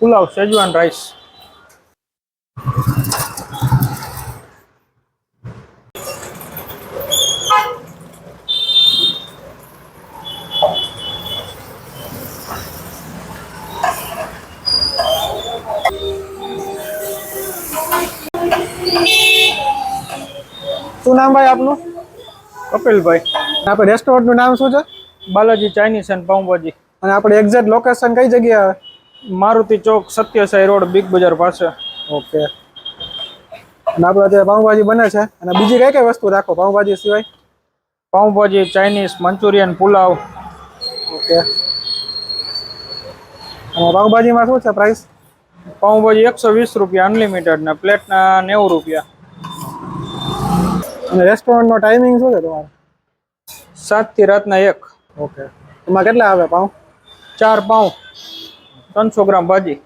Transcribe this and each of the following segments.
Pulao શેજવાન rice શું નામ ભાઈ આપનું કપિલભાઈ આપણે રેસ્ટોરન્ટનું નામ શું છે બાલાજી ચાઇનીઝ એન્ડ પાઉંભાજી અને આપણે એક્ઝેક્ટ લોકેશન કઈ જગ્યાએ આવે મારુતિ ચોક સત્યસાઈ રોડ બિગ બજાર પાસે. ઓકે. અને આપણે અત્યારે પાઉંભાજી બને છે. અને બીજી કઈ કઈ વસ્તુ રાખો પાઉંભાજી સિવાય? Pav bhaji Chinese Manchurian pulao okay. અને પાઉંભાજીમાં શું છે પ્રાઇસ પાઉંભાજી એકસો વીસ રૂપિયા અનલિમિટેડ ને પ્લેટના નેવું રૂપિયા. અને રેસ્ટોરન્ટનો ટાઈમિંગ શું છે તમારો? સાતથી રાતના એક. ઓકે. એમાં કેટલા આવે પાઉં? ચાર પાઉં. ત્રણસો ગ્રામ ભાજી.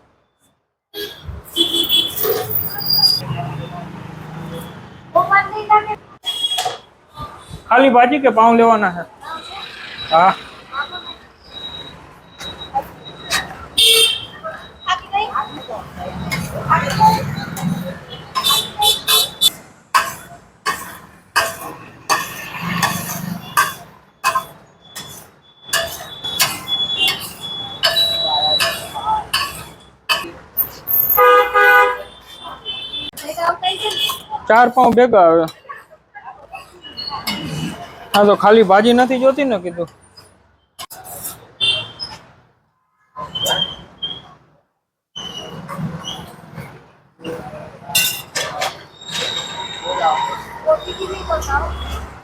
ખાલી ભાજી કે પાઉં લેવાના છે? હા. ચાર પાઉં ભેગા આવે. હા તો ખાલી ભાજી નથી જોતી ને કીધું. અને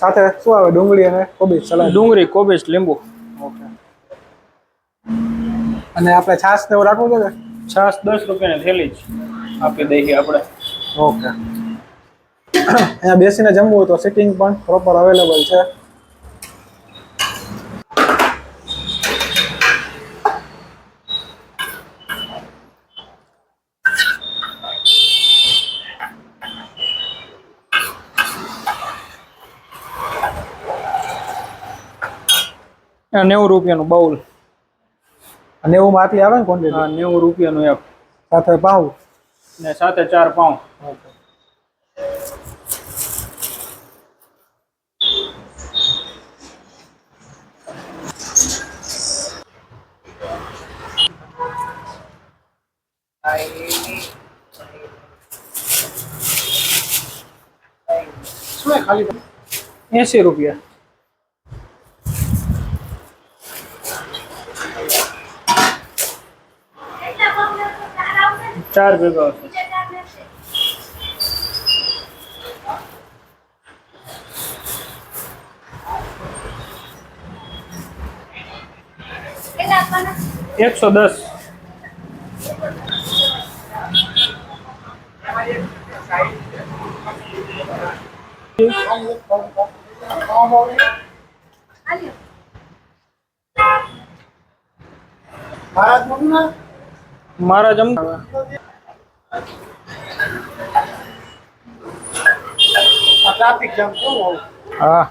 સાથે શું આવે? ડુંગળી અને કોબીજ સલાડ. ડુંગળી કોબીજ લીંબુ. ઓકે. અને આપણે છાશ ને એવું રાખવું છે ને છાસ દસ રૂપિયાની થેલી જ આપી દઈએ આપણે. ઓકે. અહીંયા બેસીને જમવું હોય તો સિટિંગ પણ પ્રોપર અવેલેબલ છે. નેવું રૂપિયાનું બાઉલ. નેવું આટલી આવે ને ક્વોન્ટિટી હા નેવું રૂપિયાનું એક સાથે પાઉં? ને સાથે ચાર પાઉં. એસી રૂપિયા. ચાર ભેગા હશે એકસો દસ મારા જમ ટ્રાફિક જામ કેવું હા.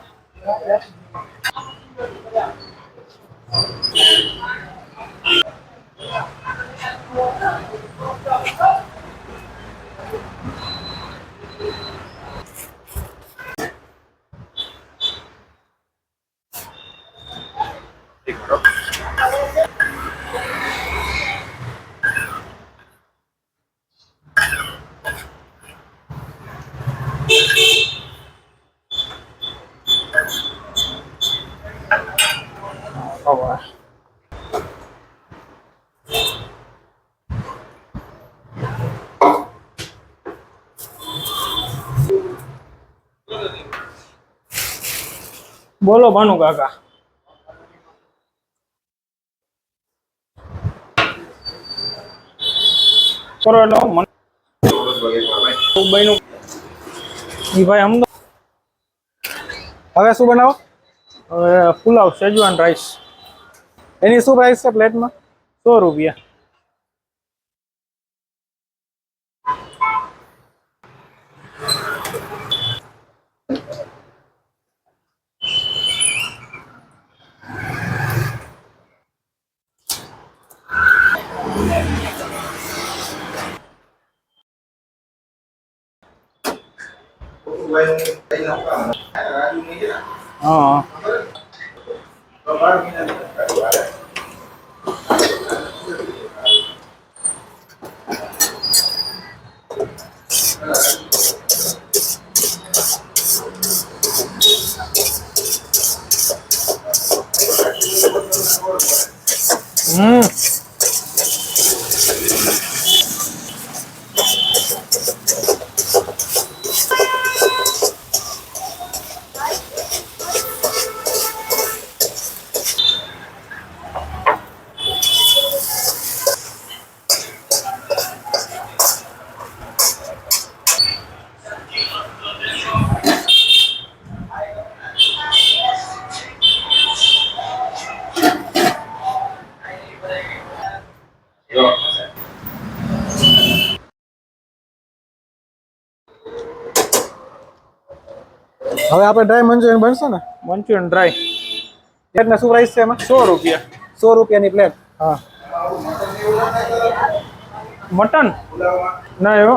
હવે બોલો ભાનુ કાકા કરો એટલે મને બન્યું ઈ ભાઈ અમદાવાદ હવે શું બનાવો હવે પુલાવ શેજવાન રાઈસ એની શું પ્રાઇસ છે પ્લેટમાં સો રૂપિયા All right. હવે આપણે ડ્રાય મંચુરિયન બનશે ને મંચુરિયન ડ્રાય પ્લેટના શું પ્રાઇસ છે એમાં સો રૂપિયા સો રૂપિયાની પ્લેટ હા મટન નહીં હો